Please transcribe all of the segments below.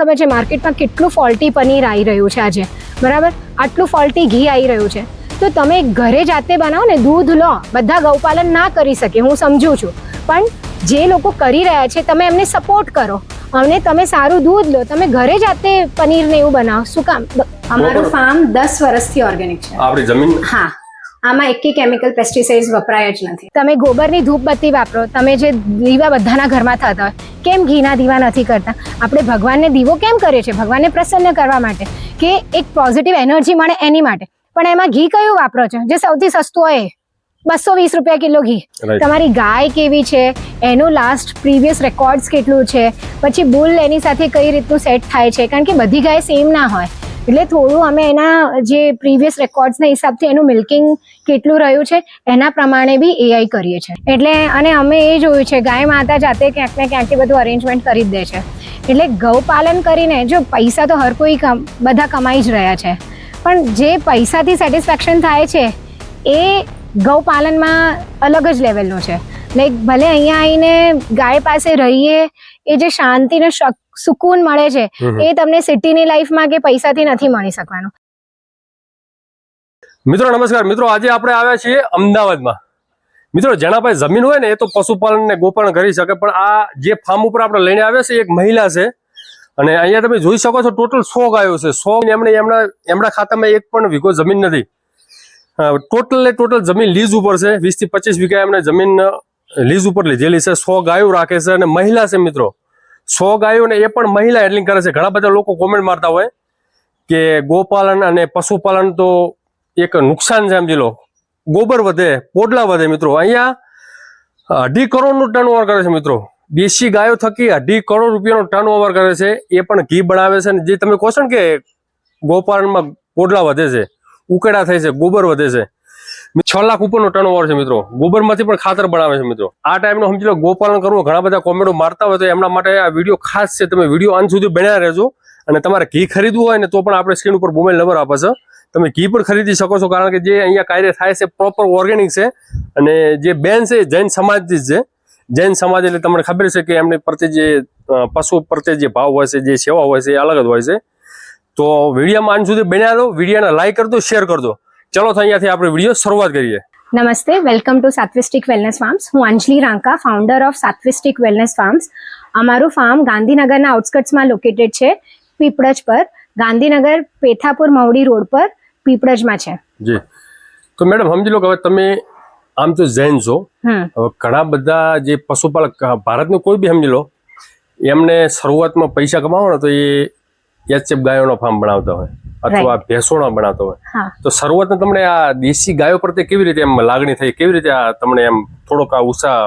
ખબર જે માર્કેટમાં કેટલું ફોલ્ટી પનીર આવી રહ્યું છે આજે બરાબર? આટલું ફોલ્ટી ઘી આવી રહ્યું છે. તો તમે ઘરે જાતે બનાવો ને દૂધ લો બધા ગૌપાલન ના કરી શકે હું સમજુ છું. પણ જે લોકો કરી રહ્યા છે તમે એમને સપોર્ટ કરો. અને તમે સારું દૂધ લો તમે ઘરે જાતે પનીર ને એવું બનાવો. શું કામ? અમારું ફાર્મ દસ વર્ષથી ઓર્ગેનિક છે. આપણી જમીન? હા. આમાં એકી કેમિકલ પેસ્ટિસાઇડ્સ વપરાય જ નથી. તમે ગોબરની ધૂપબત્તી વાપરો તમે જે દીવા બધાના ઘરમાં થતા હોય કેમ ઘીના દીવા નથી કરતા? આપણે ભગવાનને દીવો કેમ કરીએ છીએ? ભગવાનને પ્રસન્ન કરવા માટે કે એક પોઝિટિવ એનર્જી મળે એની માટે? પણ એમાં ઘી કયું વાપરો છો? જે સૌથી સસ્તું હોય એ. બસો વીસ રૂપિયા કિલો ઘી. તમારી ગાય કેવી છે? એનું લાસ્ટ પ્રીવિયસ રેકોર્ડ્સ કેટલું છે? પછી બુલ એની સાથે કઈ રીતનું સેટ થાય છે? કારણ કે બધી ગાય સેમ ના હોય. એટલે થોડું અમે એના જે પ્રીવિયસ રેકોર્ડ્સના હિસાબથી એનું મિલ્કિંગ કેટલું રહ્યું છે, એના પ્રમાણે બી એઆઈ કરીએ છીએ. એટલે અને અમે એ જોયું છે, ગાય માતા જાતે ક્યાંક ને ક્યાંકથી બધું અરેન્જમેન્ટ કરી જ દે છે. એટલે ગૌપાલન કરીને જો પૈસા તો હર કોઈ બધા કમાઈ જ રહ્યા છે. પણ જે પૈસાથી સેટિસ્ફેક્શન થાય છે, એ ગૌપાલનમાં અલગ જ લેવલનું છે. લાઈક ભલે અહીંયા આવીને ગાય પાસે રહીએ એ જે શાંતિ ને સુકૂન મળે છે એ તમને સિટીની લાઈફમાં કે પૈસાથી નથી મળી શકવાનું. મિત્રો નમસ્કાર. મિત્રો આજે આપણે આવ્યા છીએ અમદાવાદમાં. મિત્રો જેના પાસે જમીન હોય ને એ તો પશુપાલન ને ગોપાલન કરી શકે પણ આ જે ફાર્મ ઉપર આપણે લઈને આવ્યા છે એક મહિલા છે. અને અહીંયા તમે જોઈ શકો છો ટોટલ સો ગાયો છે. સો એમણે એમના એમના ખાતામાં એક પણ વીઘો જમીન નથી. ટોટલ ને ટોટલ જમીન લીઝ ઉપર છે. વીસથી પચીસ વીઘા એમને જમીન લીઝ ઉપર લીધેલી છે, સો ગાયો રાખે છે અને મહિલા છે મિત્રો. સો ગાયો ને એ પણ મહિલા હેન્ડલિંગ કરે છે. ઘણા બધા લોકો કોમેન્ટ મારતા હોય કે ગોપાલન અને પશુપાલન તો એક નુકસાન છે, સમજી લો. ગોબર વધે, પોડલા વધે મિત્રો. અહીંયા અઢી કરોડનું ટર્ન ઓવર કરે છે મિત્રો. દેશી ગાયો થકી અઢી કરોડ રૂપિયાનું ટર્ન ઓવર કરે છે. એ પણ ઘી બનાવે છે અને જે તમે કહો છો ને કે ગોપાલનમાં પોડલા વધે છે ઉકેડા થાય છે, ગોબર વધે છે. છ લાખ ઉપરનો ટર્ન ઓવર છે મિત્રો. ગોબરમાંથી પણ ખાતર બનાવે છે મિત્રો. આ ટાઈમનો સમજી લો, ગોપાલન કરવું, ઘણા બધા કોમેડો મારતા હોય તો એમના માટે આ વીડિયો ખાસ છે. તમે વીડિયો અંત સુધી બન્યા રહેજો અને તમારે ઘી ખરીદવું હોય ને તો પણ આપણે સ્ક્રીન ઉપર મોબાઈલ નંબર આપે છે. તમે ઘી પણ ખરીદી શકો છો કારણ કે જે અહીંયા કાર્ય થાય છે પ્રોપર ઓર્ગેનિક છે અને જે બેન છે, જૈન સમાજથી છે. જૈન સમાજ એટલે તમને ખબર છે કે એમની પ્રત્યે જે પશુ પ્રત્યે જે ભાવ હોય છે, જે સેવા હોય છે, એ અલગ જ હોય છે. તો વિડીયોમાં અંત સુધી બન્યા દો વિડીયોને લાઇક કરજો શેર કરજો ચલો તો અહીંયાથી આપણે વીડિયો શરૂઆત કરીએ. નમસ્તે welcome to Satvistic wellness farms હું Anjali Ranka founder of Satvistic wellness farms અમારું ફાર્મ ગાંધીનગરના આઉટસ્કર્ટ્સમાં લોકેટેડ છે પીપળજ પર. ગાંધીનગર પેથાપુર મવડી રોડ પર પીપળજમાં છે. જી. તો મેડમ સમજી લો કે હવે તમે આમ તો જૈન છો. હવે ઘણા બધા જે પશુપાલક ભારતનું કોઈ બી સમજી લો એમને શરૂઆતમાં પૈસા કમાવો ને તો એ એચએફ ગાયોનો ફાર્મ બનાવતા હોય. અથવા ભેંસોણા બનાવતા હોય. તો શરૂઆતમાં તમને આ દેશી ગાયો પ્રત્યે કેવી રીતે એમ લાગણી થઈ? કેવી રીતે આ તમને એમ થોડોક આ ઉત્સાહ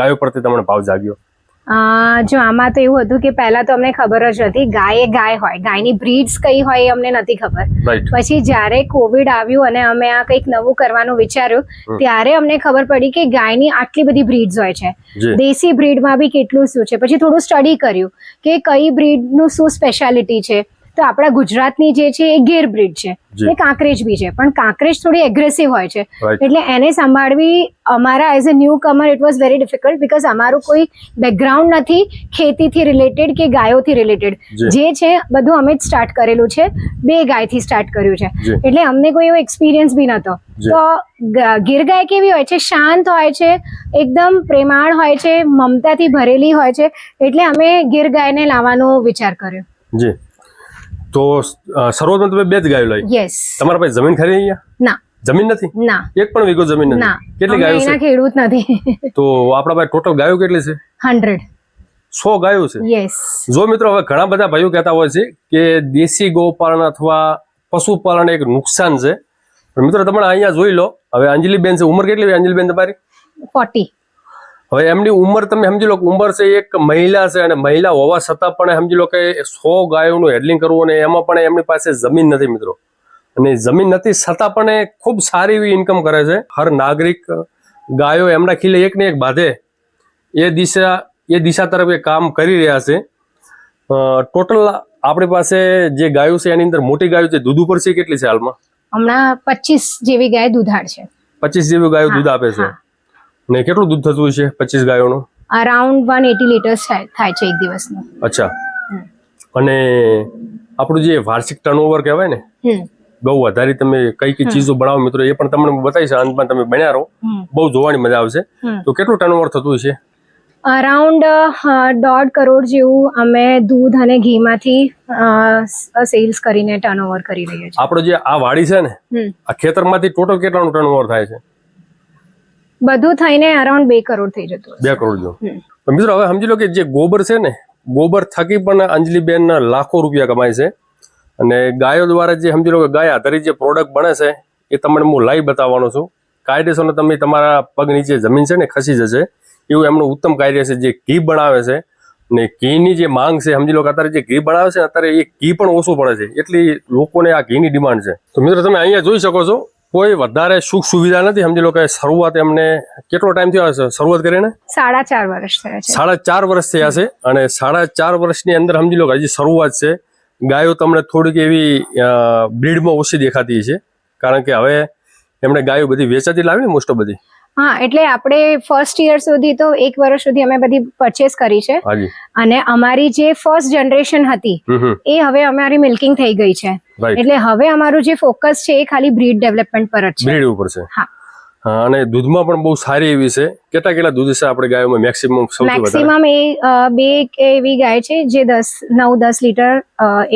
ગાયો પ્રત્યે તમને ભાવ જાગ્યો? જો આમાં તો એવું હતું કે પહેલા તો અમને ખબર જ નથી ગાય ગાય હોય. ગાયની બ્રીડ્સ કઈ હોય એ અમને નથી ખબર. પછી જ્યારે કોવિડ આવ્યું અને અમે આ કંઈક નવું કરવાનું વિચાર્યું ત્યારે અમને ખબર પડી કે ગાયની આટલી બધી બ્રીડ્સ હોય છે. દેશી બ્રીડમાં બી કેટલું શું છે. પછી થોડું સ્ટડી કર્યું કે કઈ બ્રીડનું શું સ્પેશિયાલિટી છે. તો આપણા ગુજરાતની જે છે એ ગીર બ્રીડ છે એ કાંકરેજ બી છે. પણ કાંકરેજ થોડી એગ્રેસિવ હોય છે. એટલે એને સંભાળવી અમારા as a newcomer it was very difficult because અમારું કોઈ બેકગ્રાઉન્ડ નથી ખેતીથી રિલેટેડ કે ગાયોથી રિલેટેડ જે. છે બધું અમે જ સ્ટાર્ટ કરેલું છે. બે ગાયથી સ્ટાર્ટ કર્યું છે. એટલે અમને કોઈ એવો એક્સપિરિયન્સ બી નહોતો તો ગીર ગાય કેવી હોય છે? શાંત હોય છે. એકદમ પ્રેમાળ હોય છે. મમતાથી ભરેલી હોય છે. એટલે અમે ગીર ગાયને લાવવાનો વિચાર કર્યો. જી. તો શરૂઆતમાં તમે બે જ ગાયો લઈ. યસ તમારા પાસે જમીન ખરી અહીંયા? ના. જમીન નથી? ના. એક પણ વીઘો જમીન નથી. કેટલી ગાયો છે? ખેડૂત નથી. તો આપણા પાસે ટોટલ ગાયો કેટલી છે? હંડ્રેડ. સો ગાયો છે. યસ જો મિત્રો હવે ઘણા બધા ભાઈઓ કહેતા હોય છે કે દેશી ગૌપાલન અથવા પશુપાલન એક નુકસાન છે. મિત્રો તમે અહીંયા જોઈ લો. હવે અંજલિબેન છે. ઉંમર કેટલી અંજલિબેન તમારી? ફોર્ટી હવે એમની ઉંમર તમે સમજી લો કે ઉંમર છે એક મહિલા છે અને મહિલા હોવા છતાં પણ સમજી લો કે સો ગાયોનું હેડલિંગ કરવું અને એમાં પણ એમની પાસે જમીન નથી મિત્રો. અને જમીન નથી છતાં પણ એ ખૂબ સારી એવી ઇન્કમ કરે છે. હર નાગરિક ગાયો એમના ખીલે એક ને એક બાંધે. એ દિશા એ દિશા તરફ એ કામ કરી રહ્યા છે. ટોટલ આપણી પાસે જે ગાયો છે એની અંદર મોટી ગાયો છે દૂધ ઉપર છે કેટલી છે હાલમાં? હમણાં પચીસ જેવી ગાય દૂધાળ છે. પચીસ જેવી ગાયો દૂધ આપે છે. ને કેટલું દૂધ થતું છે પચીસ ગાયોનું? અરાઉન્ડ વન એટી લીટર્સ થાય છે એક દિવસનું. અચ્છા. અને આપણું જે વાર્ષિક ટર્નઓવર કહેવાય ને બહુ વધારે તમે કઈ કઈ ચીજો બનાવો મિત્રો એ પણ તમને બતાવીશ. અંતમાં તમે બન્યા રહો. બહુ જોવાની મજા આવશે. તો કેટલું ટર્નઓવર થતું છે અરાઉન્ડ દોઢ કરોડ જેવું અમે દૂધ અને ઘીમાંથી સેલ્સ કરીને ટર્નઓવર કરી રહ્યા છીએ. આપણો જે આ વાડી છે ને આ ખેતરમાંથી ટોટલ કેટલાનું ટર્નઓવર થાય છે? બધું થઈને અરાઉન્ડ બે કરોડ થઈ જતું બે કરોડ જેવું. મિત્રો હવે સમજી લો કે જે ગોબર છે ને ગોબર થકી પણ અંજલિબેન લાખો રૂપિયા કમાય છે. અને ગાયો દ્વારા જે સમજી લો કે ગાય આધારિત જે પ્રોડક્ટ બને છે એ તમને હું લાઈવ બતાવવાનો છું. કાયદેસરનો તમે તમારા પગ નીચે જમીન છે ને ખસી જશે. એવું એમનું ઉત્તમ કાર્ય છે જે ઘી બનાવે છે. ને ઘીની જે માંગ છે સમજી લો કે અત્યારે જે ઘી બનાવે છે અત્યારે એ ઘી પણ ઓછું પડે છે. એટલી લોકોને આ ઘીની ડિમાન્ડ છે. તો મિત્રો તમે અહીંયા જોઈ શકો છો કોઈ વધારે સુખ સુવિધા નથી. સમજી લો કે શરૂઆત એમને કેટલો ટાઈમ થયો હશે? શરૂઆત કરીને સાડા ચાર વર્ષ થયા છે. સાડા ચાર વર્ષ થયા છે અને સાડા ચાર વર્ષની અંદર સમજી લો કે હજી શરૂઆત છે. ગાયો તમને થોડીક એવી બ્રીડમાં ઓછી દેખાતી છે. કારણ કે હવે એમણે ગાયો બધી વેચાતી લાવી ને મોસ્ટ બધી. હા એટલે આપણે ફર્સ્ટ યર સુધી તો એક વર્ષ સુધી અમે બધી પરચેસ કરી છે. અને અમારી જે ફર્સ્ટ જનરેશન હતી એ હવે અમારી મિલ્કિંગ થઈ ગઈ છે. એટલે હવે અમારું જે ફોકસ છે એ ખાલી બ્રીડ ડેવલપમેન્ટ પર જ છે. બ્રીડ ઉપર છે. હા. અને દૂધમાં પણ બહુ સારી એવી છે. કેટલા કેટલા દૂધ છે આપણે ગાયોમાં? મેક્સિમમ મેક્સિમમ એ બે કે એવી ગાય છે જે દસ નવ દસ લીટર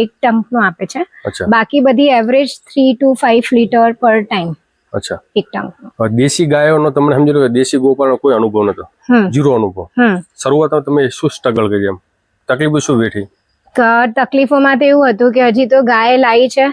એક ટમ્પનું આપે છે. બાકી બધી average three to five litre per time અચ્છા. એક ટમ્પનું દેશી ગાયોનો તમને સમજી લો કે દેશી ગોપાલનો કોઈ અનુભવ નતો. જીરો અનુભવ. શરૂઆતમાં તમે શું સ્ટ્રગલ કરી એમ? તકલીફો શું વેઠી? તકલીફોમાં તો એવું હતું કે હજી તો ગાય લાવી છે.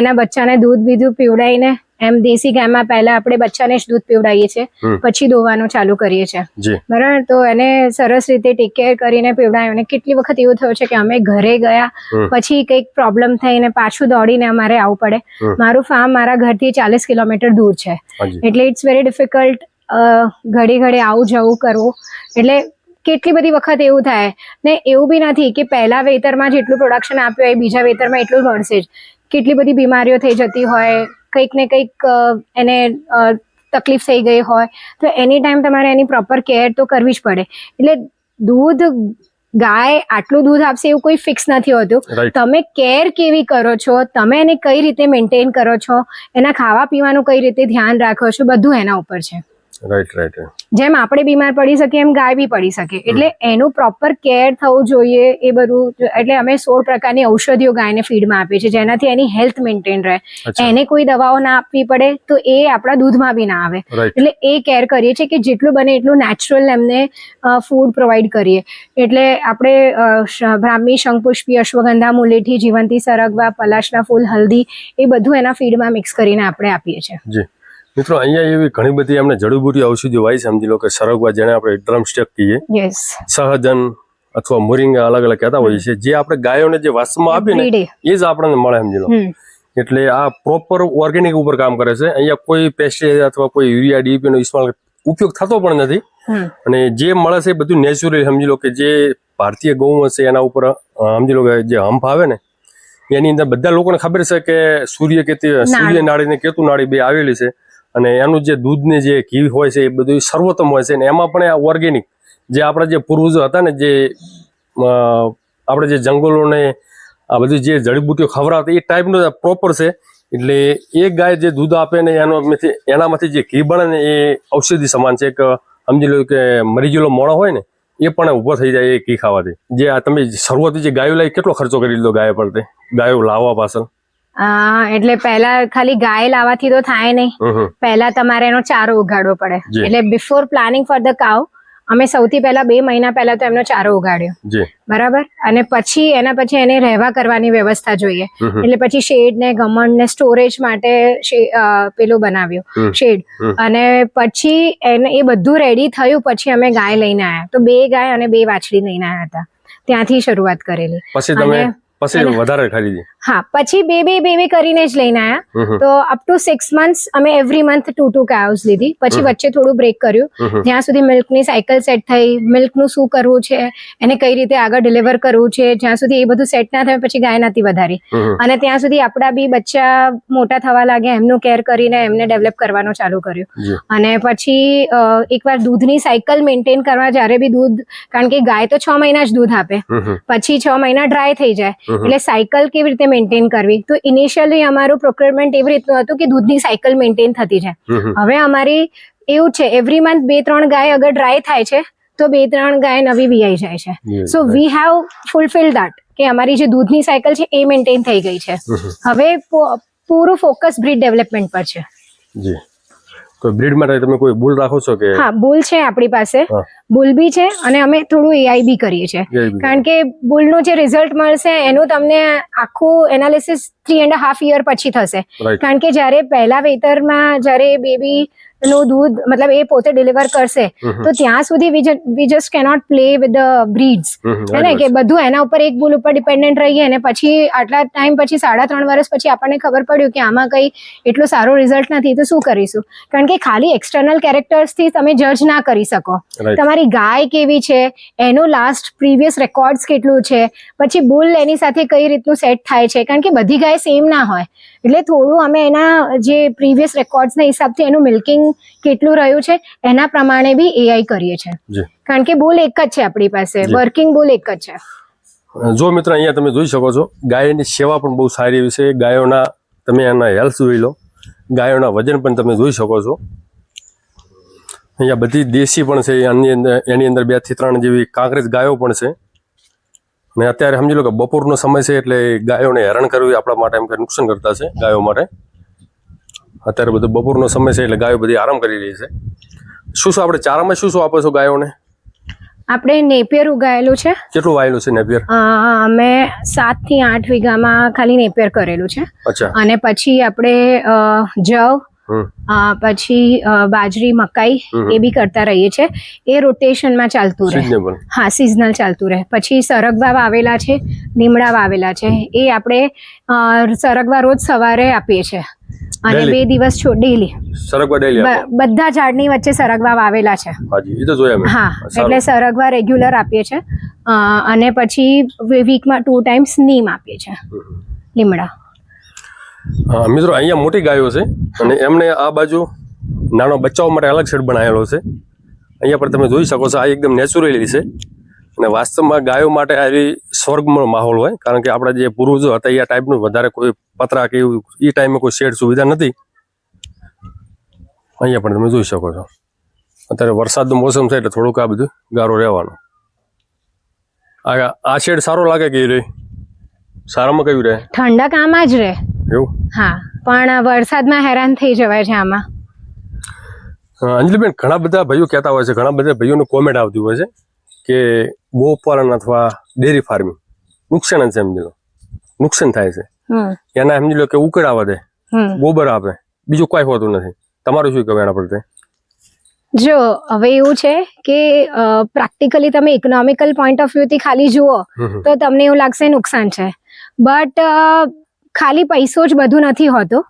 એના બચ્ચાને દૂધ બીધું પીવડાવીને એમ દેશી ગાયમાં પહેલા આપણે બચ્ચાને જ દૂધ પીવડાવીએ છીએ. પછી દોવાનું ચાલુ કરીએ છીએ. બરાબર? તો એને સરસ રીતે ટેક કેર કરીને પીવડાવ્યું અને કેટલી વખત એવું થયું છે કે અમે ઘરે ગયા પછી કંઈક પ્રોબ્લેમ થઈને પાછું દોડીને અમારે આવવું પડે. મારું ફાર્મ મારા ઘરથી ચાલીસ કિલોમીટર દૂર છે. એટલે ઇટ્સ વેરી ડિફિકલ્ટ ઘડી ઘડી આવું જવું કરવું. એટલે કેટલી બધી વખત એવું થાય ને એવું બી નથી કે પહેલા વેતરમાં જેટલું પ્રોડક્શન આપ્યું હોય બીજા વેતરમાં એટલું મળશે જ. કેટલી બધી બીમારીઓ થઈ જતી હોય કંઈક ને કંઈક એને તકલીફ થઈ ગઈ હોય તો એની ટાઈમ તમારે એની પ્રોપર કેર તો કરવી જ પડે. એટલે દૂધ ગાય આટલું દૂધ આપશે એવું કોઈ ફિક્સ નથી હોતું. તમે કેર કેવી કરો છો તમે એને કઈ રીતે મેન્ટેન કરો છો એના ખાવા પીવાનું કઈ રીતે ધ્યાન રાખો છો બધું એના ઉપર છે. રાઈટ રાઈટ જેમ આપણે બીમાર પડી શકીએ એમ ગાય બી પડી શકે. એટલે એનું પ્રોપર કેર થવું જોઈએ એ બધું. એટલે અમે સોળ પ્રકારની ઔષધિઓ ગાયને ફીડમાં આપીએ છીએ જેનાથી એની હેલ્થ મેન્ટેન રહે. એને કોઈ દવાઓ ના આપવી પડે તો એ આપણા દૂધમાં બી ના આવે. એટલે એ કેર કરીએ છીએ કે જેટલું બને એટલું નેચરલ એમને ફૂડ પ્રોવાઈડ કરીએ. એટલે આપણે બ્રાહ્મી શંખપુષ્પી અશ્વગંધા મુલેઠી જીવંતી સરગવા પલાશના ફૂલ હલ્દી એ બધું એના ફીડમાં મિક્સ કરીને આપણે આપીએ છીએ. મિત્રો અહીંયા એવી ઘણી બધી એમને જડીબુટી ઔષધિઓ હોય સમજી લો કે સરગવા જેને આપણે ડ્રમ સ્ટેક કહીએ. સહજન અથવા મોરિંગા અલગ અલગ કહેતા હોઈએ છીએ જે આપણે ગાયોને જે વાસમાં આપીએ ને એ જ આપણને મળે સમજી લો એટલે આ પ્રોપર ઓર્ગેનિક ઉપર કામ કરે છે. અહીંયા કોઈ પેસ્ટિસાઇડ અથવા કોઈ યુરિયા ડીપી નો ઇસ્તેમાલ ઉપયોગ થતો પણ નથી. અને જે મળે છે એ બધું નેચરલી સમજી લો કે જે ભારતીય ગૌવંશ છે એના ઉપર સમજી લો કે જે હંફ આવે ને એની અંદર બધા લોકોને ખબર છે કે સૂર્ય કેતી સૂર્ય નાળી. ને કેતુ નાળી બે આવેલી છે. અને એનું જે દૂધને જે ઘી હોય છે એ બધું સર્વોત્તમ હોય છે અને એમાં પણ ઓર્ગેનિક જે આપણા જે પૂર્વજો હતા ને જે આપણે જે જંગલોને આ બધી જે જડીબુટીઓ ખવડાવતા, એ ટાઈપનું પ્રોપર છે. એટલે એ ગાય જે દૂધ આપે ને એનો એનામાંથી જે ઘી બને ને એ ઔષધિ સમાન છે. એક સમજી લો કે મરી ગયેલો મોણો હોય ને, એ પણ ઊભો થઈ જાય એ ઘી ખાવાથી. જે આ તમે શરૂઆતી જે ગાયો લાવી કેટલો ખર્ચો કરી લીધો ગાયો પર ગાયો લાવવા પાછળ. એટલે પહેલા ખાલી ગાય લાવવાથી તો થાય નહીં. પહેલા તમારે એનો ચારો ઉગાડવો પડે. એટલે before planning for the cow અમે સૌથી પહેલા બે મહિના પહેલા તો એમનો ચારો ઉગાડ્યો બરાબર? અને પછી એના પછી એને રહેવા કરવાની વ્યવસ્થા જોઈએ. એટલે પછી શેડ ને ગમણ ને સ્ટોરેજ માટે પેલું બનાવ્યું. શેડ અને પછી એને એ બધું રેડી થયું પછી અમે ગાય લઈને આવ્યા તો બે ગાય અને બે વાછડી લઈને આવ્યા હતા. ત્યાંથી શરૂઆત કરેલી. પછી પછી વધારે ખરીદી હા પછી બેબી બેબી કરીને જ લઈને હમ. તો અપ ટુ સિક્સ મંથ્સ અમે every month two two cows લીધી પછી વચ્ચે થોડું બ્રેક કર્યું. જ્યાં સુધી મિલ્કની સાયકલ સેટ થઈ મિલ્કનું શું કરવું છે એને કઈ રીતે આગળ ડિલિવર કરવું છે જ્યાં સુધી એ બધું સેટ ના થાય પછી ગાય નથી વધારી. અને ત્યાં સુધી આપણા બી બચ્ચા મોટા થવા લાગ્યા એમનું કેર કરીને એમને ડેવલપ કરવાનું ચાલુ કર્યું અને પછી એકવાર દૂધની સાયકલ મેન્ટેન કરવા જ્યારે બી દૂધ કારણ કે ગાય તો છ મહિના જ દૂધ આપે. પછી છ મહિના ડ્રાય થઈ જાય. એટલે સાયકલ કેવી રીતે મેન્ટેન કરવી? તો ઇનિશિયલી અમારું પ્રોક્યુરમેન્ટ એવી રીતનું હતું કે દૂધની સાયકલ મેન્ટેન થતી હમ. હવે અમારી એવું છે એવરી મંથ બે ત્રણ ગાય અગર ડ્રાય થાય છે તો બે ત્રણ ગાય નવી વીઆઈ જાય છે. So we have fulfil that કે અમારી જે દૂધની સાયકલ છે એ મેન્ટેન થઈ ગઈ છે. હવે પૂરું ફોકસ બ્રીડ ડેવલપમેન્ટ પર છે. જી. તો બ્રીડ માટે તમે કોઈ બુલ રાખો છો કે? હા બુલ છે આપણી પાસે. બુલ બી છે અને અમે થોડું એઆઈ બી કરીએ છીએ. કારણ કે બુલનું જે રિઝલ્ટ મળશે એનું તમને આખું analysis three and half year પછી થશે. કારણ કે જ્યારે પહેલા વેતરમાં જ્યારે બેબી નું દૂધ મતલબ એ પોતે ડિલિવર કરશે. તો ત્યાં સુધી we just cannot play with the breeds. હે ને? કે બધું એના ઉપર એક બુલ ઉપર ડિપેન્ડન્ટ રહીએ અને પછી આટલા ટાઈમ પછી સાડા ત્રણ વર્ષ પછી આપણને ખબર પડ્યું કે આમાં કઈ એટલું સારું રિઝલ્ટ નથી તો શું કરીશું? કારણ કે ખાલી એક્સટર્નલ કેરેક્ટર્સથી તમે જજ ના કરી શકો. Right. તમારી ગાય કેવી છે એનું લાસ્ટ પ્રીવિયસ રેકોર્ડ્સ કેટલું છે પછી બુલ એની સાથે કઈ રીતનું સેટ થાય છે કારણ કે બધી ગાય સેમ ના હોય. એટલે થોડું અમે એના જે પ્રીવિયસ રેકોર્ડ્સના હિસાબથી એનું મિલ્કિંગ કેટલું રહ્યું છે એના પ્રમાણે બી એઆઈ કરીએ છીએ. કારણ કે બુલ એક જ છે આપણી પાસે. વર્કિંગ બુલ એક જ છે. જો મિત્ર અહીંયા તમે જોઈ શકો છો ગાયની સેવા પણ બહુ સારી એવી છે. ગાયોના તમે એના હેલ્થ જોઈ લો. ગાયોના વજન પણ તમે જોઈ શકો છો. અહીંયા બધી દેશી પણ છે એની અંદર એની અંદર બેથી ત્રણ જેવી કાંકરેજ ગાયો પણ છે. અને અત્યારે સમજી લો કે બપોરનો સમય છે એટલે ગાયોને હેરાન કરવી આપણા માટે એમ કે નુકસાન કરતા છે ગાયો માટે. અત્યારે બધું બપોરનો સમય છે એટલે ગાયો બધી આરામ કરી રહી છે. શું શું આપણે ચારામાં શું શું આપો છો ગાયોને? આપણે નેપિયર ઉગાયેલું છે. કેટલું વાયેલું છે નેપિયર અમે સાતથી આઠ વીઘામાં ખાલી નેપિયર કરેલું છે. અચ્છા. અને પછી આપણે જવ પછી બાજરી મકાઈ એ બી કરતા રહીએ છે એ રોટેશનમાં ચાલતું રહે. હા સિઝનલ ચાલતું રહે. પછી સરગવા વાવેલા છે લીમડા વાવેલા છે. એ આપણે સરગવા રોજ સવારે આપીએ છીએ. અને બે દિવસ છો ડેલી સરગવા ડેલી બધા ઝાડની વચ્ચે સરગવા વાવેલા છે. હાજી એ તો જોયા મેં. હા એટલે સરગવા રેગ્યુલર આપીએ અ, અને પછી વીકમાં ટુ ટાઈમ્સ નીમ આપીએ છીએ. લીમડા. મિત્રો, અહીંયા મોટી ગાયો છે અને એમને આ બાજુ નાનો બચ્ચાઓ માટે અલગ શેડ બનાવેલો છે. અહીંયા પર તમે જોઈ શકો છો, આ એકદમ નેચરલી છે. અને વાસ્તવમાં ગાયો માટે આવી સ્વર્ગનો માહોલ હોય, કારણ કે આપણા જે પૂર્વજો હતા, એ ટાઈપનું વધારે કોઈ પતરા કે એવું, એ ટાઈમે કોઈ શેડ સુવિધા નથી. અહીંયા પણ તમે જોઈ શકો છો. અત્યારે વરસાદનું મોસમ છે એટલે થોડુંક આ બધું ગારો રહેવાનું. આ શેડ સારો લાગે કે રહે? સારામાં કયું રહે? ઠંડક આમાં જ રહે. એવું? હા પણ વરસાદમાં હેરાન થઈ જવાય છે આમાં. અંજલિબેન ઘણા બધા ભાઈઓ કહેતા હોય છે ઘણા બધા ભાઈઓને કોમેન્ટ આવતી હોય છે કે ગોપાલન અથવા ડેરી ફાર્મિંગ નુકસાન જ સમજી લો નુકસાન થાય છે. એના સમજી લો કે ઉકળા વધે હમ. ગોબર આપે બીજું કોઈ હોતું નથી. તમારું શું કહેવું એના પ્રત્યે જો હવે એવું છે કે પ્રેક્ટિકલી તમે ઇકોનોમિકલ પોઈન્ટ ઓફ વ્યૂથી ખાલી જુઓ. તો તમને એવું લાગશે નુકસાન છે. બટ ખાલી પૈસો જ બધું નથી હોતું.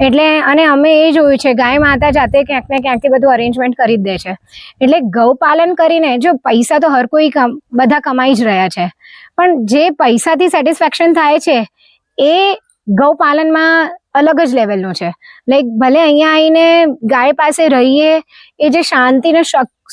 એટલે અને અમે એ જોયું છે, ગાય માતા જાતે ક્યાંક ને ક્યાંકથી બધું અરેન્જમેન્ટ કરી જ દે છે. એટલે ગૌપાલન કરીને જો પૈસા તો હર કોઈ બધા કમાઈ જ રહ્યા છે. પણ જે પૈસાથી સેટિસ્ફેક્શન થાય છે, એ ગૌપાલનમાં અલગ જ લેવલનું છે. લાઈક ભલે અહીંયા આવીને ગાય પાસે રહીએ એ જે શાંતિ ને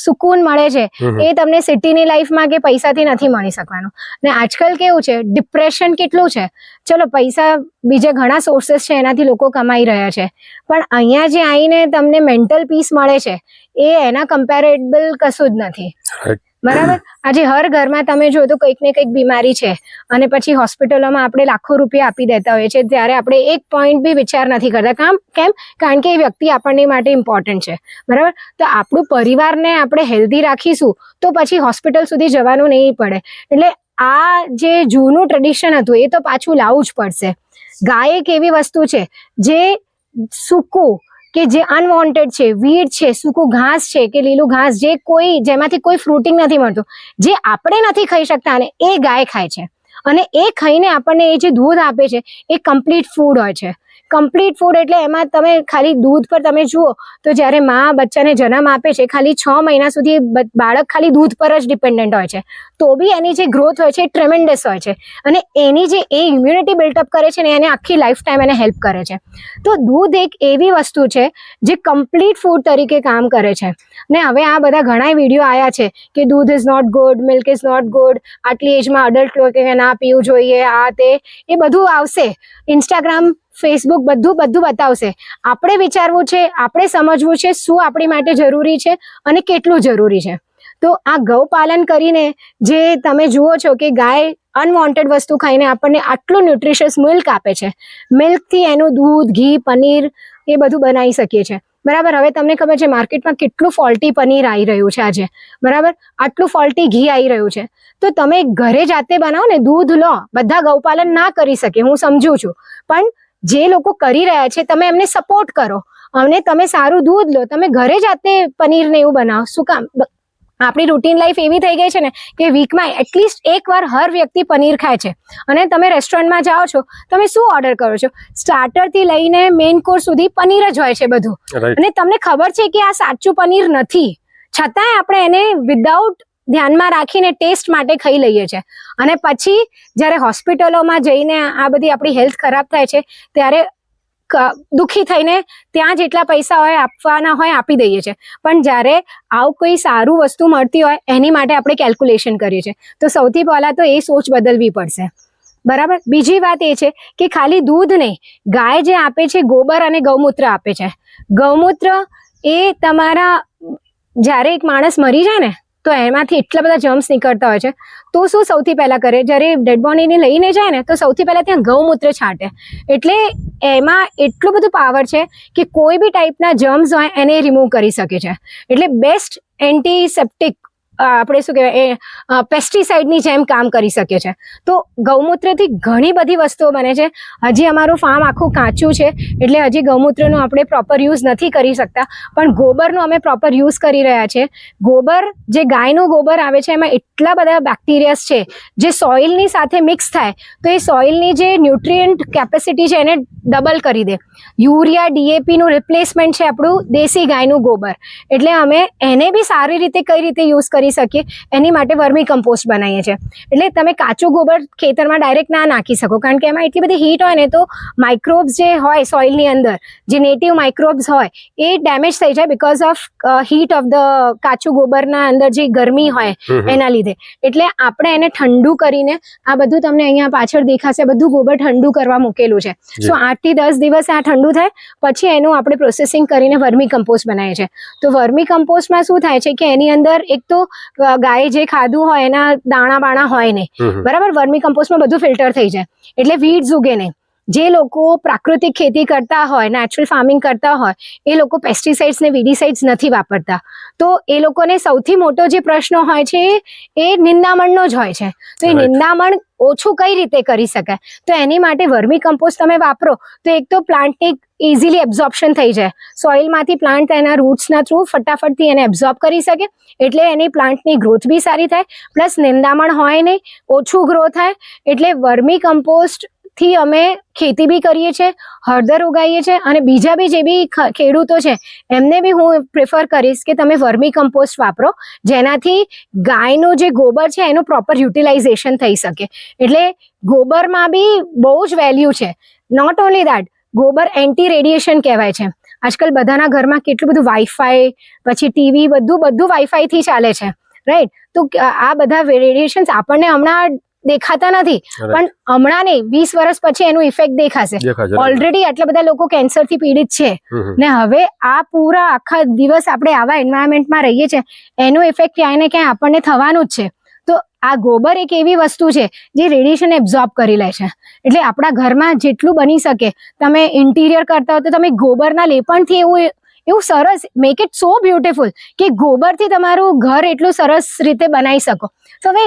સુકૂન મળે છે. એ તમને સિટીની લાઈફમાં કે પૈસાથી નથી મળી શકવાનું. ને આજકાલ કેવું છે ડિપ્રેશન કેટલું છે? ચલો પૈસા બીજા ઘણા સોર્सेस છે એનાથી લોકો કમાઈ રહ્યા છે. પણ અહીંયા જે આવીને તમને મેન્ટલ પીસ મળે છે એ એના કમ્પેરેબલ કશું જ નથી. બરાબર? આજે હર ઘરમાં તમે જો તો કંઈક ને કંઈક બીમારી છે. અને પછી હોસ્પિટલોમાં આપણે લાખો રૂપિયા આપી દેતા હોઈએ છીએ. ત્યારે આપણે એક પોઈન્ટ બી વિચાર નથી કરતા. કામ, કેમ? કારણ કે એ વ્યક્તિ આપણને માટે ઇમ્પોર્ટન્ટ છે. બરાબર? તો આપણું પરિવારને આપણે હેલ્ધી રાખીશું તો પછી હોસ્પિટલ સુધી જવાનું નહીં પડે. એટલે આ જે જૂનું ટ્રેડિશન હતું, એ તો પાછું લાવવું જ પડશે. ગાય એક એવી વસ્તુ છે, જે સૂકું કે જે અનવોન્ટેડ છે વીડ છે, સૂકું ઘાસ છે કે લીલું ઘાસ જે કોઈ, જેમાંથી કોઈ ફ્રૂટિંગ નથી મળતું, જે આપણે નથી ખાઈ શકતા અને એ ગાય ખાય છે. અને એ ખાઈને આપણને એ જે દૂધ આપે છે, એ કમ્પ્લીટ ફૂડ હોય છે. કમ્પ્લીટ ફૂડ એટલે એમાં તમે ખાલી દૂધ પર તમે જુઓ, તો જ્યારે મા બચ્ચાને જન્મ આપે છે, ખાલી છ મહિના સુધી બાળક ખાલી દૂધ પર જ ડિપેન્ડન્ટ હોય છે. તો બી એની જે ગ્રોથ હોય છે એ ટ્રેમેન્ડસ હોય છે. અને એની જે એ ઇમ્યુનિટી બિલ્ડઅપ કરે છે ને એને આખી લાઈફ ટાઈમ એને હેલ્પ કરે છે. તો દૂધ એક એવી વસ્તુ છે, જે કમ્પ્લીટ ફૂડ તરીકે કામ કરે છે. ને હવે આ બધા ઘણા વીડિયો આવ્યા છે કે દૂધ is not good milk is not good આટલી એજમાં અડલ્ટ લોકો ના પીવું જોઈએ, આ તે, એ બધું આવશે. ઇન્સ્ટાગ્રામ ફેસબુક બધું બધું બતાવશે. આપણે વિચારવું છે, આપણે સમજવું છે શું આપણી માટે જરૂરી છે અને કેટલું જરૂરી છે. તો આ ગૌપાલન કરીને જે તમે જુઓ છો કે ગાય અનવોન્ટેડ વસ્તુ ખાઈને આપણને આટલું ન્યુટ્રિશિયસ મિલ્ક આપે છે. મિલ્કથી એનું દૂધ, ઘી, પનીર એ બધું બનાવી શકીએ છીએ બરાબર? હવે તમને ખબર છે માર્કેટમાં કેટલું ફોલ્ટી પનીર આવી રહ્યું છે આજે. બરાબર? આટલું ફોલ્ટી ઘી આવી રહ્યું છે. તો તમે ઘરે જાતે બનાવો ને દૂધ લો. બધા ગૌપાલન ના કરી શકે, હું સમજુ છું. પણ જે લોકો કરી રહ્યા છે તમે એમને સપોર્ટ કરો. અને તમે સારું દૂધ લો તમે ઘરે જાતે પનીર ને એવું બનાવો. શું કામ? આપણી રૂટીન લાઈફ એવી થઈ ગઈ છે ને કે વીકમાં એટલીસ્ટ એકવાર હર વ્યક્તિ પનીર ખાય છે. અને તમે રેસ્ટોરન્ટમાં જાઓ છો તમે શું ઓર્ડર કરો છો? સ્ટાર્ટરથી લઈને મેઇન કોર્સ સુધી પનીર જ હોય છે બધું. અને તમને ખબર છે કે આ સાચું પનીર નથી. છતાંય આપણે એને વિદાઉટ ધ્યાનમાં રાખીને ટેસ્ટ માટે ખાઈ લઈએ છીએ. અને પછી જ્યારે હોસ્પિટલોમાં જઈને આ બધી આપણી હેલ્થ ખરાબ થાય છે, ત્યારે દુઃખી થઈને ત્યાં જેટલા પૈસા હોય, આપવાના હોય, આપી દઈએ છીએ. પણ જ્યારે આવું કોઈ સારું વસ્તુ મળતી હોય, એની માટે આપણે કેલ્ક્યુલેશન કરીએ છીએ. તો સૌથી પહેલાં તો એ સોચ બદલવી પડશે. બરાબર? બીજી વાત એ છે કે ખાલી દૂધ નહીં, ગાય જે આપે છે, ગોબર અને ગૌમૂત્ર આપે છે. ગૌમૂત્ર એ તમારા, જ્યારે એક માણસ મરી જાય ને તો એમાંથી એટલા બધા જમ્સ નીકળતા હોય છે. તો શું સૌથી પહેલાં કરે? જ્યારે ડેડ બોડીને લઈને જાય ને, તો સૌથી પહેલાં ત્યાં ગૌમૂત્ર છાંટે. એટલે એમાં એટલું બધું પાવર છે કે કોઈ બી ટાઈપના જર્મ્સ હોય એને રિમૂવ કરી શકે છે. એટલે બેસ્ટ એન્ટીસેપ્ટિક આપણે શું કહેવાય, એ પેસ્ટિસાઇડની જેમ કામ કરી શકે છે. તો ગૌમૂત્રથી ઘણી બધી વસ્તુઓ બને છે. હજી અમારું ફાર્મ આખું કાચું છે, એટલે હજી ગૌમૂત્રનો આપણે પ્રોપર યુઝ નથી કરી શકતા. પણ ગોબરનો અમે પ્રોપર યુઝ કરી રહ્યા છે. ગોબર, જે ગાયનું ગોબર આવે છે, એમાં એટલા બધા બેક્ટેરિયાસ છે, જે સોઇલની સાથે મિક્સ થાય, તો એ સોઇલની જે ન્યુટ્રિયન્ટ કેપેસિટી છે, એને ડબલ કરી દે. યુરિયા ડીએપીનું રિપ્લેસમેન્ટ છે આપણું દેશી ગાયનું ગોબર. એટલે અમે એને બી સારી રીતે કઈ રીતે યુઝ કરી શકીએ એની માટે વર્મી કમ્પોસ્ટ બનાવીએ છીએ. એટલે તમે કાચું ગોબર ખેતરમાં ડાયરેક્ટ ના નાખી શકો કારણ કે એમાં એટલી બધી હીટ હોય ને તો માઇક્રોબ્સ જે હોય સોઇલની અંદર જે નેટિવ માઇક્રોબ્સ હોય એ ડેમેજ થઈ જાય because of heat of the કાચું ગોબરના અંદર જે ગરમી હોય એના લીધે. એટલે આપણે એને ઠંડુ કરીને આ બધું તમને અહીંયા પાછળ દેખાશે બધું ગોબર ઠંડુ કરવા મૂકેલું છે. સો આઠ થી દસ દિવસ આ ઠંડુ થાય પછી એનું આપણે પ્રોસેસિંગ કરીને વર્મી કમ્પોસ્ટ બનાવીએ છીએ. તો વર્મી કમ્પોસ્ટમાં શું થાય છે કે એની અંદર એક તો ગાય જે ખાધું હોય એના દાણા બાણા હોય નહીં. બરાબર? વર્મી કમ્પોસ્ટમાં બધું ફિલ્ટર થઈ જાય. એટલે વીડ્સ ઉગે નહીં. જે લોકો પ્રાકૃતિક ખેતી કરતા હોય નેચરલ ફાર્મિંગ કરતા હોય એ લોકો પેસ્ટિસાઇડ્સ ને વિડીસાઇડ્સ નથી વાપરતા. તો એ લોકોને સૌથી મોટો જે પ્રશ્ન હોય છે એ નિંદામણનો જ હોય છે. તો એ નિંદામણ ઓછું કઈ રીતે કરી શકાય? તો એની માટે વર્મી કમ્પોસ્ટ તમે વાપરો તો એક તો પ્લાન્ટની ઇઝીલી એબ્ઝોર્પ્શન થઈ જાય. સોઇલમાંથી પ્લાન્ટ એના રૂટ્સના થ્રુ ફટાફટથી એને એબ્ઝોર્બ કરી શકે એટલે એની પ્લાન્ટની ગ્રોથ બી સારી થાય પ્લસ નિંદામણ હોય નહીં ઓછું ગ્રો થાય એટલે વર્મી કમ્પોસ્ટ થી અમે ખેતી બી કરીએ છીએ, હળદર ઉગાવીએ છીએ અને બીજા બી જે બી ખેડૂતો છે, એમને બી હું પ્રિફર કરીશ કે તમે વર્મી કમ્પોસ્ટ વાપરો, જેનાથી ગાયનું જે ગોબર છે એનું પ્રોપર યુટિલાઇઝેશન થઈ શકે. એટલે ગોબરમાં બી બહુ જ વેલ્યુ છે. નોટ ઓનલી દેટ ગોબર એન્ટી રેડિયેશન કહેવાય છે. આજકાલ બધાના ઘરમાં કેટલું બધું વાઈફાઈ પછી ટીવી બધું બધું વાઈફાઈથી ચાલે છે. રાઈટ તો આ બધા રેડિએશન્સ આપણને હમણાં દેખાતા નથી. પણ હમણાં નહીં વીસ વર્ષ પછી એનું ઇફેક્ટ દેખાશે. ઓલરેડી આટલા બધા લોકો કેન્સરથી પીડિત છે. ને હવે આ પૂરા આખા દિવસ આપણે આવા એન્વાયરમેન્ટમાં રહીએ છીએ એનો ઇફેક્ટ ક્યાંય ને ક્યાંય આપણને થવાનું જ છે. તો આ ગોબર એક એવી વસ્તુ છે જે રેડિયેશન એબ્ઝોર્બ કરી લે છે. એટલે આપણા ઘરમાં જેટલું બની શકે તમે ઇન્ટિરિયર કરતા હો તો તમે ગોબરના લેપણથી એવું એવું સરસ મેક ઇટ સો બ્યુટીફુલ કે ગોબરથી તમારું ઘર એટલું સરસ રીતે બનાવી શકો. તો હવે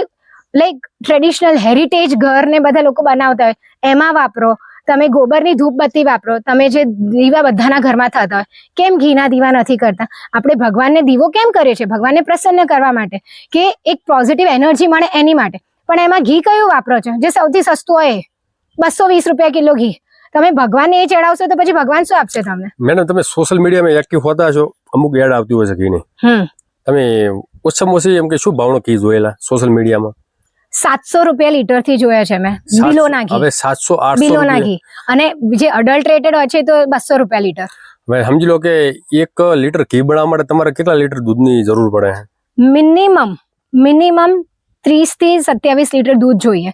લાઈક ટ્રેડિશનલ હેરિટેજ ઘર ને બધા લોકો બનાવતા હોય. એમાં વાપરો. તમે ગોબરની ધૂપબત્તી વાપરો. તમે જે દીવા બધાના ઘરમાં થતા હોય. કેમ ઘીના દીવા નથી કરતા? આપણે ભગવાનને દીવો કેમ કરીએ છીએ? ભગવાનને પ્રસન્ન કરવા માટે. કે એક પોઝિટિવ એનર્જી મળે એની માટે. પણ એમાં ઘી કયું વાપરો છો? જે સૌથી સસ્તું હોય? બસો વીસ રૂપિયા કિલો ઘી. તમે ભગવાનને એ ચડાવશો તો પછી ભગવાન શું આપશે તમને? મેડમ તમે સોશિયલ મીડિયામાં એક્ટિવ હોતા છો. અમુક એડ આવતી હોય છે ઘીની. તમે ઓછામાં ઓછી એમ કે શું ભાવનો ઘી જોયેલા સોશિયલ મીડિયામાં સાતસો રૂપિયા લીટરથી જોયા છે મેં. બિલોના ઘી હવે સાતસો બિલોના ઘી અને જે અડલ્ટ્રેટેડ હોય છે તો બસો રૂપિયા લીટર. હવે સમજી લો કે એક લીટર ઘી બનાવવા માટે તમારે કેટલા લીટર દૂધની જરૂર પડે? મિનિમમ મિનિમમ ત્રીસથી સત્યાવીસ લીટર દૂધ જોઈએ.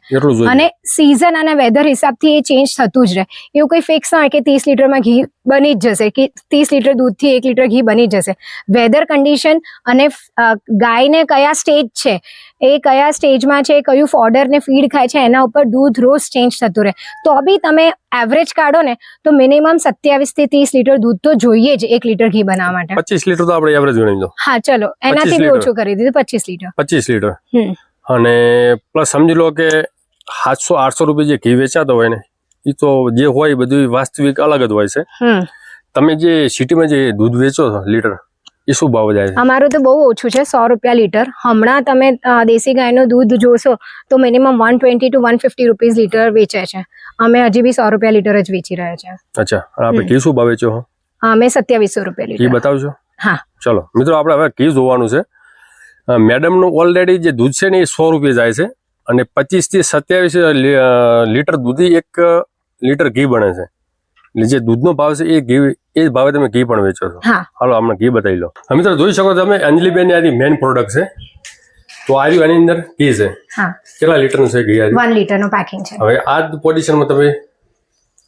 અને સિઝન અને વેધર હિસાબથી એ ચેન્જ થતું જ રહે. એવું કોઈ ફિક્સ ના હોય કે ત્રીસ લીટરમાં ઘી બની જ જશે કે ત્રીસ લીટર દૂધથી એક લીટર ઘી બની જશે. વેધર કન્ડિશન અને ગાયને કયા સ્ટેજ છે? એ કયા સ્ટેજમાં છે કયું ફોડર ને ફીડ ખાય છે એના ઉપર દૂધ રોજ ચેન્જ થતું રહે. તો બી તમે એવરેજ કાઢો ને તો મિનિમમ સત્યાવીસથી ત્રીસ લીટર દૂધ તો જોઈએ જ એક લીટર ઘી બનાવવા માટે. પચીસ લીટર તો આપણે એવરેજ ગણી દો હા ચલો એનાથી બી. ઓછું કરી દીધું પચીસ લીટર. પચીસ લીટર. અને પ્લસ સમજી લો કે સાતસો આઠસો રૂપિયા જે ઘી વેચાતો હોય ને એ તો જે હોય એ બધું વાસ્તવિક અલગ જ હોય છે. તમે જે સિટીમાં જે દૂધ વેચો છો લીટર એ શું ભાવ જાય છે? અમારું તો બહુ ઓછું છે સો રૂપિયા લીટર. હમણાં તમે દેશી ગાયનું દૂધ જોશો તો minimum one twenty to one fifty rupees litre વેચે છે. અમે હજી બી સો રૂપિયા લીટર જ વેચી રહ્યા છે. અચ્છા. આપણે ઘી શું ભાવ વેચો છો અમે સત્યાવીસો રૂપિયા લીટર. બતાવજો. હા. ચલો મિત્રો આપણે હવે ઘી જોવાનું છે. મેડમનું ઓલરેડી જે દૂધ છે ને એ સો રૂપિયા જાય છે અને પચીસથી સત્યાવીસ લીટર દૂધી એક લીટર ઘી બને છે. એટલે જે દૂધનો ભાવ છે એ ઘી એ જ ભાવે તમે ઘી પણ વેચો છો. હાલો અમને ઘી બતાવી લો. મિત્રો જોઈ શકો તમે અંજલિબેન આ મેન પ્રોડક્ટ છે તો આ રહ્યું એની અંદર ઘી છે. કેટલા લીટરનું છે ઘી? વન લીટરનું પેકિંગ છે. હવે આ પોઝિશનમાં તમે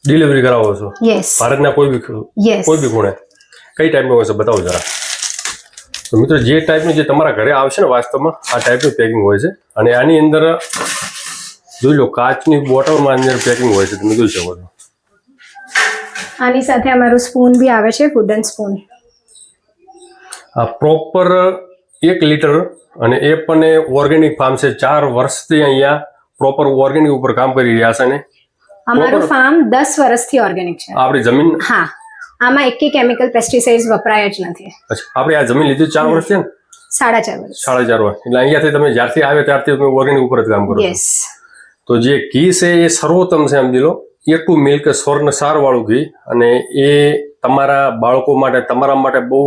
ડિલિવરી કરાવો છો. ભારતના કોઈ બી કોઈ બી ખૂણે. કઈ ટાઈપનું હોય છે બતાવો જરા. તો મિત્રો જે ટાઈપનું જે તમારા ઘરે આવશે ને વાસ્તવમાં આ ટાઈપનું પેકિંગ હોય છે. અને આની અંદર જોઈ લો કાચની બોટલમાં અંદર પેકિંગ હોય છે તમે જોઈ શકો છો. આની સાથે અમારું સ્પૂન બી આવે છે વુડન સ્પૂન પ્રોપર એક લીટર અને એ પણ ઓર્ગેનિક ફાર્મ છે. ચાર વર્ષથી અહીંયા પ્રોપર ઓર્ગેનિક ઉપર કામ કરી રહ્યા છે ને. અમારું ફાર્મ દસ વર્ષથી ઓર્ગેનિક છે. આપણી જમીન? હા. આમાં એક કેમિકલ પેસ્ટિસાઇડ વપરાય જ નથી. અચ્છા, આપણે આ જમીન લીધી ચાર વર્ષ છે ને સાડા ચાર વર્ષ. સાડા ચાર વર્ષ. એટલે અહીંયાથી તમે જ્યારથી આવે ત્યારથી તમે ઓર્ગેનિક ઉપર જ કામ કરો યસ તો જે ઘી છે એ સર્વોત્તમ છે સમજી લો. એકું મિલ્ક સ્વર્ણ સારવાળું ઘી અને એ તમારા બાળકો માટે તમારા માટે બહુ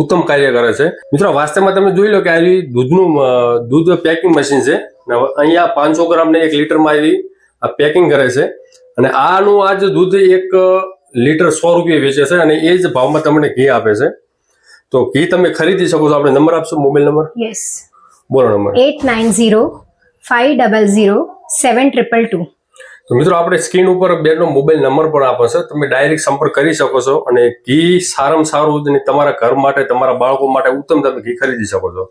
ઉત્તમ કાર્ય કરે છે. મિત્રો વાસ્તવમાં તમે જોઈ લો કે આવી દૂધનું દૂધ પેકિંગ મશીન છે અહીંયા પાંચસો ગ્રામ ને એક લીટરમાં આવી આ પેકિંગ કરે છે અને આનું આ જ દૂધ એક લીટર સો રૂપિયા વેચે છે અને એ જ ભાવમાં તમને ઘી આપે છે. તો ઘી તમે ખરીદી શકો છો. આપણે નંબર આપશો? Mobile number? યસ બોલો number. Eight nine zero five double zero seven triple two. તો મિત્રો, આપણે સ્ક્રીન ઉપર બેનો મોબાઈલ નંબર પણ આપે છે. તમે ડાયરેક્ટ સંપર્ક કરી શકો છો અને ઘી સારામાં સારું અને તમારા ઘર માટે, તમારા બાળકો માટે ઉત્તમ તમે ઘી ખરીદી શકો છો.